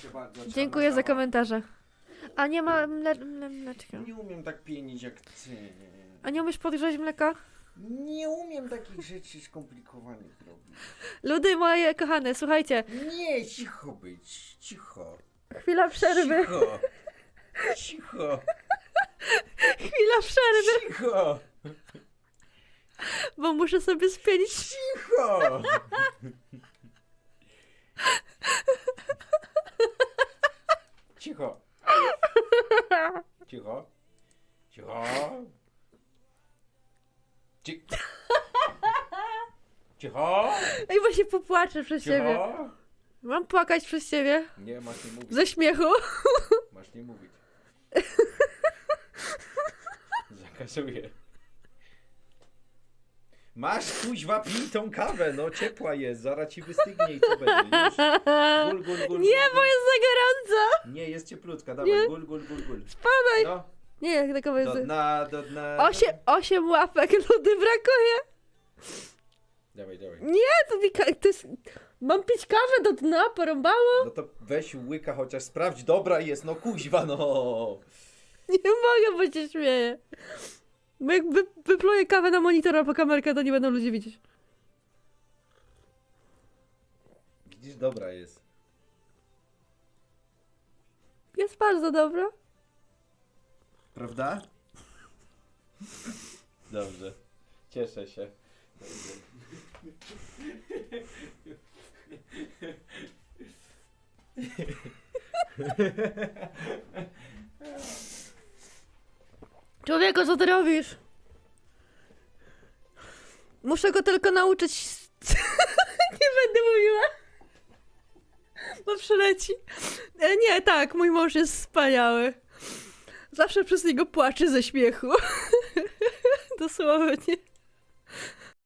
Proszę bardzo. Dziękuję za komentarze. A nie ma mle mle mleczka. Nie umiem tak pienić jak ty. A nie umiesz podgrzać mleka? Nie umiem takich rzeczy skomplikowanych robić. Ludy moje kochane, słuchajcie. Nie, cicho być, cicho. Chwila przerwy. Cicho. Cicho. Chwila przerwy, Cicho. bo muszę sobie spienić. Cicho. Cicho. Cicho. Cicho. Ci- Cicho. Ej, bo się popłaczę przez ciebie. Cicho. Mam płakać przez ciebie? Nie, masz nie mówić. Ze śmiechu? Masz nie mówić. Zakazuję. Masz kuźwa pij tą kawę, no ciepła jest, zaraz ci wystygnie i co będzie, już. Gul, gul, gul, Nie, gul, bo jest za gorąco. Nie, jest cieplutka, dawaj, Nie. gul, gul, gul, gul. Spadaj. No, Nie, jak takowo jest. do dna, do dna. Osiem, osiem łapek ludy brakuje. Dawaj, dawaj. Nie, to, mi ka- to jest... Mam pić kawę do dna, porąbało? No to weź łyka chociaż sprawdź, dobra jest, no kuźwa, no. Nie mogę, bo się śmieję. Bo jak wy, wypluję kawę na monitor albo kamerkę, to nie będą ludzie widzieć. Widzisz, dobra jest. Jest bardzo dobra. Prawda? Dobrze. Cieszę się. Dobrze. Człowieku, co ty robisz? Muszę go tylko nauczyć. nie będę mówiła. Bo przyleci. E, nie, tak, mój mąż jest wspaniały. Zawsze przez niego płaczę ze śmiechu. Dosłownie.